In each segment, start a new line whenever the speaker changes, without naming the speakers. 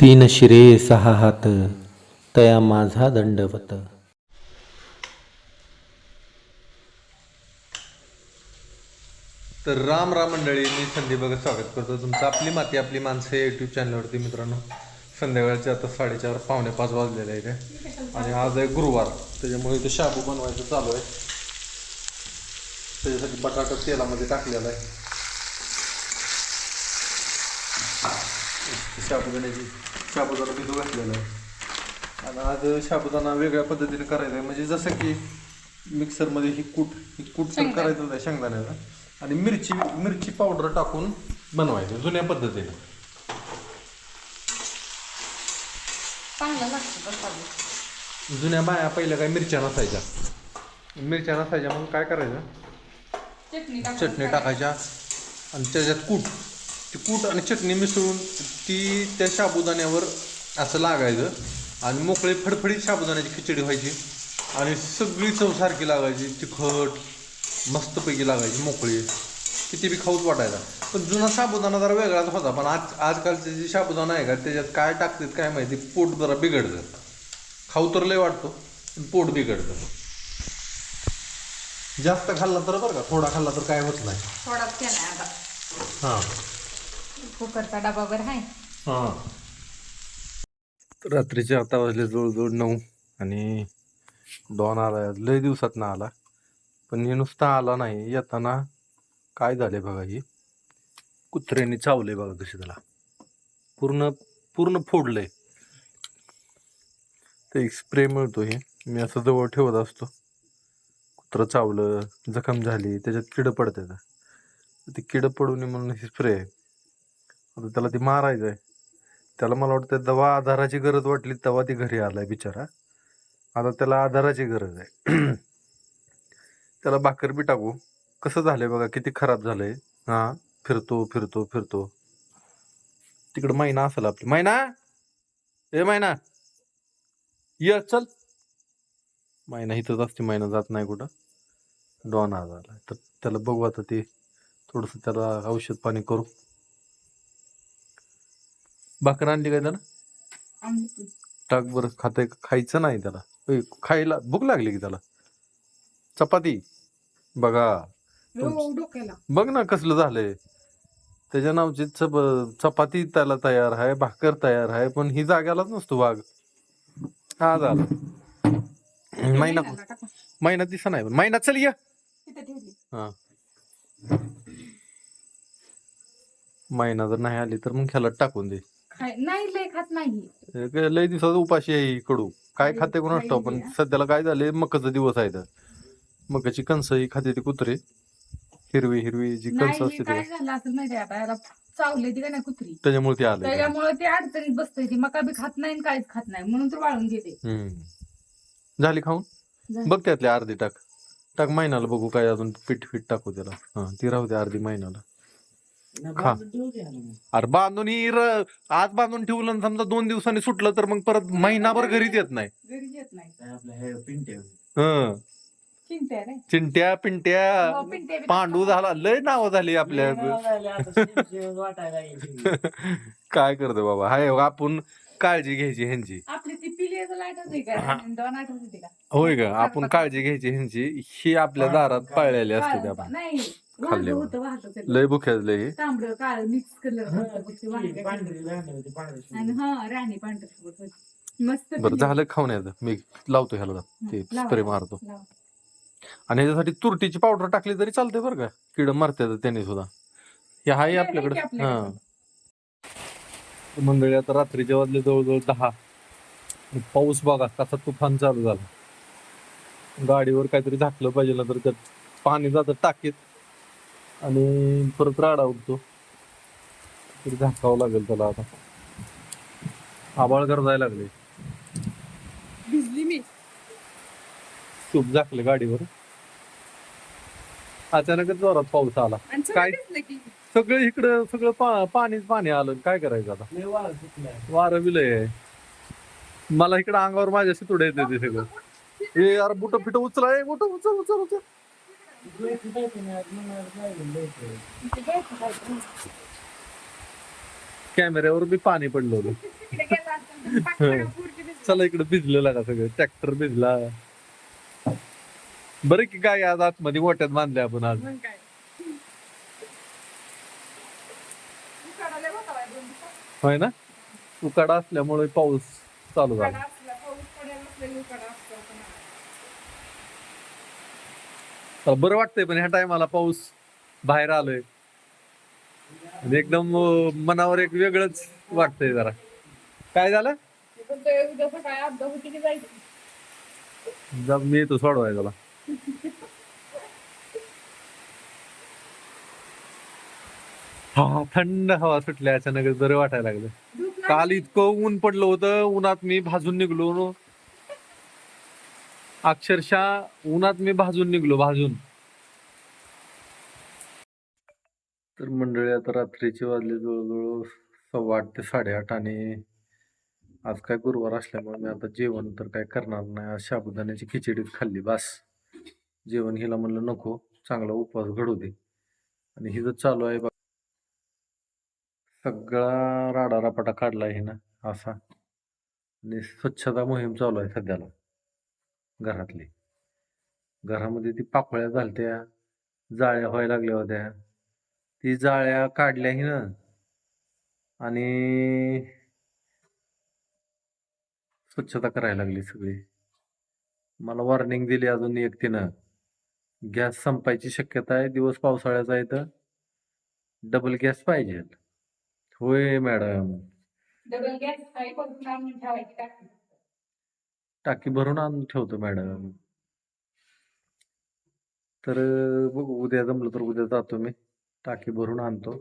तीन शिरे सहा हात तया माझा दंडवत.
तर राम राम मंडळी मी संदीप बघा स्वागत करतो तुमचं आपली माती आपली माणसं यूट्यूब चॅनलवरती मित्रांनो. संध्याकाळचे आता साडेचार पावणे पाच वाजलेले आहे ते. आणि आज आहे गुरुवार त्याच्यामुळे इथे शाबू बनवायचं चालू आहे. त्याच्यासाठी बटाटा तेलामध्ये टाकलेला आहे. शाबुदाण्याची शाबुदाना भिजू घातलेला आहे आणि आज शाबुदाना वेगळ्या पद्धतीने करायचा आहे. म्हणजे जसं की मिक्सरमध्ये ही कूट ही कूट पण करायचं आहे. शेंगदाण्याचा आणि मिरची मिरची पावडर टाकून बनवायचं. जुन्या पद्धतीने जुन्या बाया पहिल्या काय मिरच्या नसायच्या. मिरच्या नसायच्या मग काय करायचं?
चटणी
टाकायच्या. आणि त्याच्यात कूट. ती कूट आणि चटणी मिसळून ती त्या साबुदाण्यावर असं लागायचं. आणि मोकळी फडफडीत साबुदाण्याची खिचडी व्हायची. आणि सगळी चव सारखी लागायची. तिखट मस्तपैकी लागायची मोकळी. किती बी खाऊच वाटायचा. पण जुना साबुदाणा जरा वेगळाच होता. पण आज आजकालचे जे साबुदाणा आहे का त्याच्यात काय टाकतात काय माहिती पोट जरा बिघडतं. खाऊ तर लय वाटतो पण पोट बिघडतं. जास्त खाल्ला तर बरं का थोडा खाल्ला तर काय होत नाही. हां.
कुकरचा डबा बरं आहे
हां. रात्रीचे आता वाजले जवळजवळ नऊ आणि डॉन आला लय दिवसात ना आला. पण हे नुसता आला नाही. येताना काय झाले बघा ही? कुत्र्याने चावले बघा कशी त्याला. पूर्ण पूर्ण फोडलंय. ते एक स्प्रे मिळतो हे. मी असं जवळ ठेवत असतो. कुत्रं चावलं जखम झाली त्याच्यात किडं पडतात. ते किडं पडू नये म्हणून हे स्प्रे आहे. आता त्याला ती मारायचं आहे त्याला मला वाटतं दवा आधाराची गरज वाटली तेव्हा ती घरी आलाय बिचारा. आता त्याला आधाराची गरज आहे. त्याला भाकर बी टाकू. कसं झालंय बघा किती खराब झालंय. हा फिरतो फिरतो फिरतो. तिकडं मैना असेल आपली. मैना! ए मैना! ये चल. मैना इथंच असते मैना जात नाही कुठं. डॉन झाला तर त्याला बघू आता ते. थोडस त्याला औषध पाणी करू. भाकर आणली काय त्याला टाक बरं खाते खायचं नाही त्याला. ए, खायला भूक लागली की त्याला. चपाती. बघा.
डोक्याला.
बघ ना कसलं झालंय. त्याच्या नावची चप चपाती त्याला तयार आहे भाकर तयार आहे पण ही जाग्यालाच नसतो वाघ. हा झाला. महिना
महिन्याला टाका.
महिना दिसा नाही पण महिना चल या.
तिथे ठेवली.
हा. महिना जर नाही आली तर मग ह्याला टाकून दे.
खाय नाही लय खात नाही.
लय दिवसाचा उपाशी आहे कडू काय खाते कोण असतो पण सध्याला काय झाले मकाचा दिवस आहे तर. मकाची कणसं ही खाते ती कुत्रे. हिरवी हिरवी जी कणसं
नाही
असते
काय
ते
झालं असेल माहिती आता याला चावले ती का नाही कुत्री?
त्याच्यामुळे ते आले
त्याच्यामुळे ते अडचणीत बसते ती मका बी खात नाही आणि काहीच खात नाही म्हणून तर वाळून घेते
हम्म. झाली खाऊन?
झाली.
बघ त्यातले अर्धी टाक. टाक महिन्याला बघू काय अजून पीठ पीठ टाकू त्याला. हा ती राहू दे अर्धी महिन्याला. अरे बांधून ही र- आज बांधून ठेवलं आणि समजा दोन दिवसांनी सुटलं तर मग परत महिनाभर घरीच येत नाही.
घरी येत नाही.
हं
चिंत्या रे.
चिंट्या पिंट्या.
हो,
पांडू झाला. लय नाव झाली आपल्या काय करतो बाबा? हाय हो, आपण काळजी घ्यायची ह्यांची.
आपली ती पिली लाइट होती का? दोन आठ होती का?
होय का? आपण काळजी घ्यायची ह्यांची. ही आपल्या दारात पाळलेली असते ते आपण
नाही.
खाल्ले.
होतं वाहतं ते.
लय बुख्याच लय
तांबडं काळ मिक्स कलर आणि हा राणी पांढर मस्त
बरं. झालं मी लावतो ह्याला ते
लावा.
स्प्रे मारतो.
लावा.
आणि ह्याच्यासाठी तुरटीची पावडर टाकली तरी चालते बरं का. किड मारते त्याने सुद्धा. हे आहे
हे
आपल्याकडे.
आहे की आपल्याकडे.
हा. मंडळी आता रात्रीच्या वाजले जवळजवळ दहा. आणि पाऊस बघा कसा तुफान चालू झाला. गाडीवर काहीतरी झाकलं पाहिजे ना तर त्यात पाणी जातं टाकीत. आणि परत राडा उठतो तरी झाकावं लागेल त्याला आता. आबाळ गरजायला लागले.
भिजली मी.
तूप झाकले गाडीवर. अचानकच जोरात पाऊस आला. काय?
सगळं भिजलं की.
सगळं इकडं सगळं पा पाणीच पाणी आलं. काय करायचं आता? वारं बिलय मला इकडं अंगावर माझ्या शितुडे येते ते सगळं. ए यार बुट फिट उचला ए बुट उचल उचल उचल? कॅमेऱ्यावर बी पाणी पडलं होतं. चला इकडे भिजलेला का सगळं. ट्रॅक्टर भिजला. बरं की काय आज आतमध्ये मोठ्यात बांधले आपण आज. होय ना? उकाडा असल्यामुळे पाऊस चालू झाला
असला, पाऊस पडायला नसलेला उकाडा असतो असं नाही.
तर बरं वाटतंय पण ह्या टायमाला पाऊस बाहेर आलोय. आणि एकदम अं, मनावर एक वेगळंच वाटतंय जरा. काय झालं?
ते बोलतोय, उद्या सकाळी अपघात होती की जायचं
जा मी येतो सोडवाय त्याला हा थंड हवा सुटल्या अचानक बरं वाटायला लागलं.
धूप
काल इतकं ऊन पडलं होतं उन्हात मी भाजून निघलो. अक्षरशः उन्हात मी भाजून निघलो भाजून. तर मंडळी आता रात्रीचे वाजले जवळजवळ सव्वा आठ ते साडेआठ आणि आज काय गुरुवार असल्यामुळे मी आता जेवण तर काय करणार नाही. आज साबुदाण्याची खिचडीच खाल्ली बास. जेवण हिला म्हणलं नको चांगला उपवास घडू दे. आणि हिचं चालू आहे बा सगळा राडारापाटा काढला आहे ना असा. आणि स्वच्छता मोहीम चालू आहे सध्याला. घरातली. घरामध्ये ती पाकोळ्या घालत्या जाळ्या व्हायला लागल्या होत्या. ती जाळ्या काढल्याही ना. आणि स्वच्छता करायला लागली सगळी. मला वॉर्निंग दिली अजून एक तिनं. गॅस संपायची शक्यता आहे दिवस पावसाळ्याचा आहे तर. डबल गॅस पाहिजे होय मॅडम
डबल गॅस काही करून आणून ठेवायची टाकी
भरून आणून ठेवतो मॅडम. तर बघू उद्या जमलं तर उद्या जातो मी. टाकी भरून आणतो.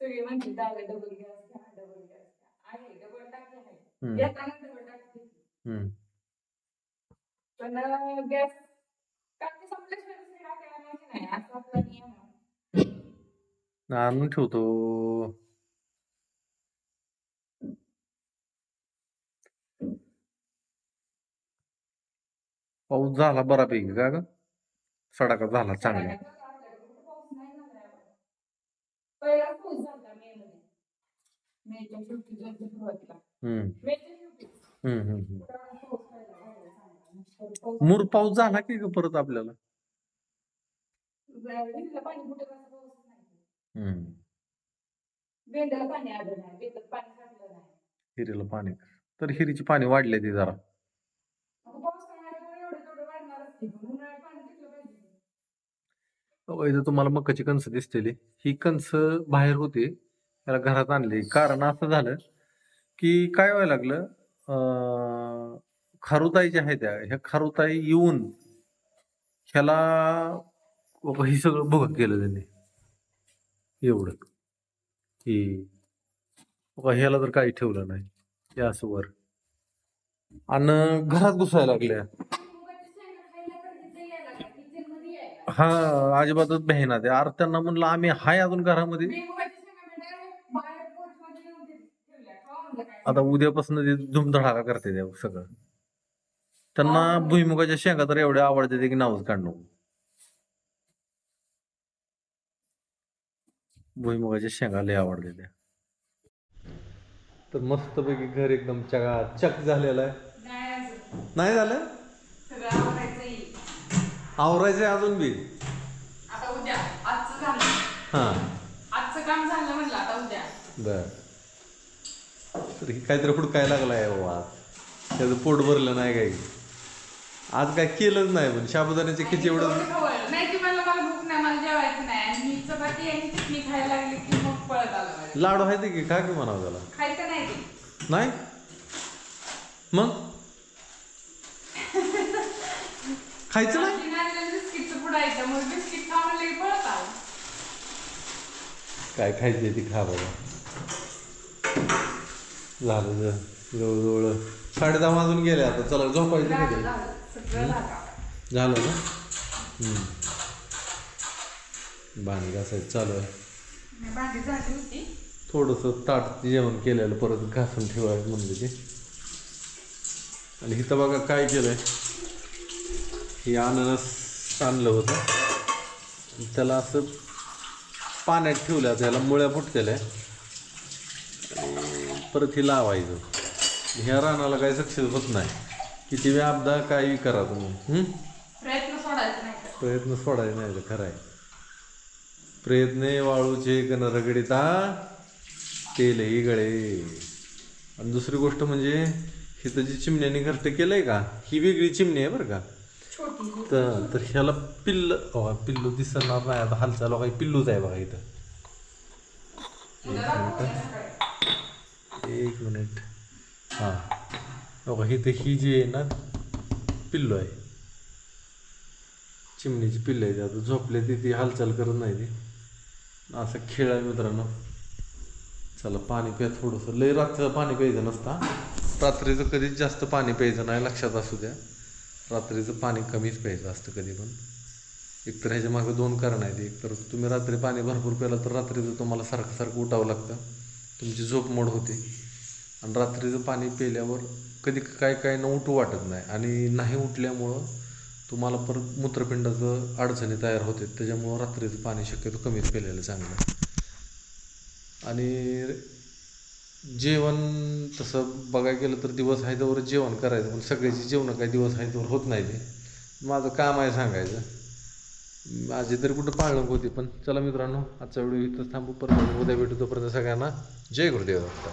सगळी म्हणते दादा डबल गॅस घ्या डबल गॅस घ्या आहे डबल टाकी आहे.
हम्म,
डबल टाकी.
हम्म.
पण गॅस टाकी संपल्याशिवाय दुसरी टाकी आणायची नाही. असा आपला नियम आहे.
आणून ठेवतो. पाऊस झाला बरापैकी का ग? सडाका झाला चांगला. मूर पाऊस झाला की ग परत आपल्याला? हिरीला पाणी. तर हिरीची पाणी वाढले ती जरा
मग पाऊस नाही आल्यामुळे एवढं तेवढं वाढणारच की पण उन्हाळ्यात पाणी टिकलं पाहिजे
अहो, इथं तुम्हाला मकाची कणसं दिसतेली. ही कणसं बाहेर होती त्याला घरात आणली. कारण असं झालं की काय व्हायला लागलं? अं, खारुताई ज्या आहेत त्या ह्या खारुताई येऊन ह्याला बाबा हे सगळं बघत गेलं त्यांनी. एवढं की बाबा ह्याला तर काही ठेवलं नाही. या असं वर. आणि घरात घुसायला लागल्या. हा अजिबातच बहिणा ते. अरे त्यांना म्हणलं आम्ही हाय अजून घरामध्ये.
काय.
आता उद्यापासून ते धुमधडाका करते ते सगळं. त्यांना भुईमुगाच्या शेंगा तर एवढ्या आवडते ते की नावच काढणं भुईमुगाच्या शेंगा लय आवडते त्या. तर मस्तपैकी घर एकदम चका चक झालेलं आहे.
नाही
झालं.
आवरायचं
अजून बी.
आता उद्या. आजचं झालं.
हा.
आजचं काम झालं म्हणलं आता उद्या.
बर. तर हे काहीतरी हुडकायला लागलाय बाबा आज. त्याचं पोट भरलं नाही काही. आज काय केलंच नाही पण साबुदाण्याची खिची एवढं
खवळलं. नाही की मला मला भूक नाही मला जेवायचं नाही. आणि मी चपाती आणि चटणी खायला लागली की मग पळत आलं.
लाडू आहे की खा की म्हणावं त्याला?
खायचं नाही ते.
नाही? मग? खायचं नाही?
बिस्किटचं पुढं बिस्किट पळत आलं
काय खायचे ती खा बाबा झालं झालं. जवळजवळ साडे दहा वाजून गेले आता. चला झोपायचं
झालं, झालं. सगळं झालं.
झालं ना? हम्म. भांडी घासायचं चालू आहे.
मी भांडी झाली होती.
थोडंसं ताट जेवण केलेलं परत घासून ठेवायचं म्हणलं ते. आणि इथं बघा काय केलंय. हे अननस आणलं होतं. त्याला असं पाण्यात ठेवलं त्याला मुळ्या फुटलेल्या परत हे लावायचं. ह्या रानाला काही सक्सेस होत नाही. किती वेळा अपदा काही करा तुम्ही.
प्रयत्न सोडायचे नाही तर
खरं आहे. प्रयत्न वाळूचे गण रगडिता तेलही गळे. आणि दुसरी गोष्ट म्हणजे हिथं जी चिमण्याने घरटं केलंय का? ही वेगळी चिमणी आहे बरं का?
छोटी
तर तर ह्याला पिल्ल अहो, पिल्लू दिसणार नाही आता हालचाल काही पिल्लूच आहे बघा इथं.
एक मिनिट
एक मिनिट. हां. बघा इथं ही जी आहे ना पिल्लू आहे. चिमणीची पिल्ल आहे ती आता झोपले ती ती हालचाल करत नाही ती. असं खेळ आहे मित्रांनो. चला पाणी प्या थोडंसं. लय रात्र पाणी प्यायचं नसता रात्रीचं कधीच जास्त पाणी प्यायचं नाही लक्षात असू द्या. रात्रीचं पाणी कमीच प्यायचं असतं कधी पण. एकतर ह्याच्या मागं दोन कारण आहेत. एक तर तुम्ही रात्री पाणी भरपूर प्यालं तर रात्रीचं तुम्हाला सारखं सारखं उठावं लागतं. तुमची झोप मोड होते. आणि रात्रीचं पाणी प्यायल्यावर कधी काय काय न उठू वाटत नाही. आणि नाही उठल्यामुळं तुम्हाला परत मूत्रपिंडाचं अडचणी तयार होते त्याच्यामुळं रात्रीचं पाणी शक्यतो कमीच प्यायलेलं चांगलं. आणि जेवण तसं बघायला गेलं तर दिवस आहे त्यावर जेवण करायचं पण सगळ्याची जेवणं काही दिवस आहे तोवर होत नाही ते. माझं काम आहे सांगायचं. माझी तरी कुठं पाळलं होती पण चला मित्रांनो आजचा व्हिडिओ इथंच थांबू परत उद्या भेटू तोपर्यंत सगळ्यांना जय गुरुदेव. दत्त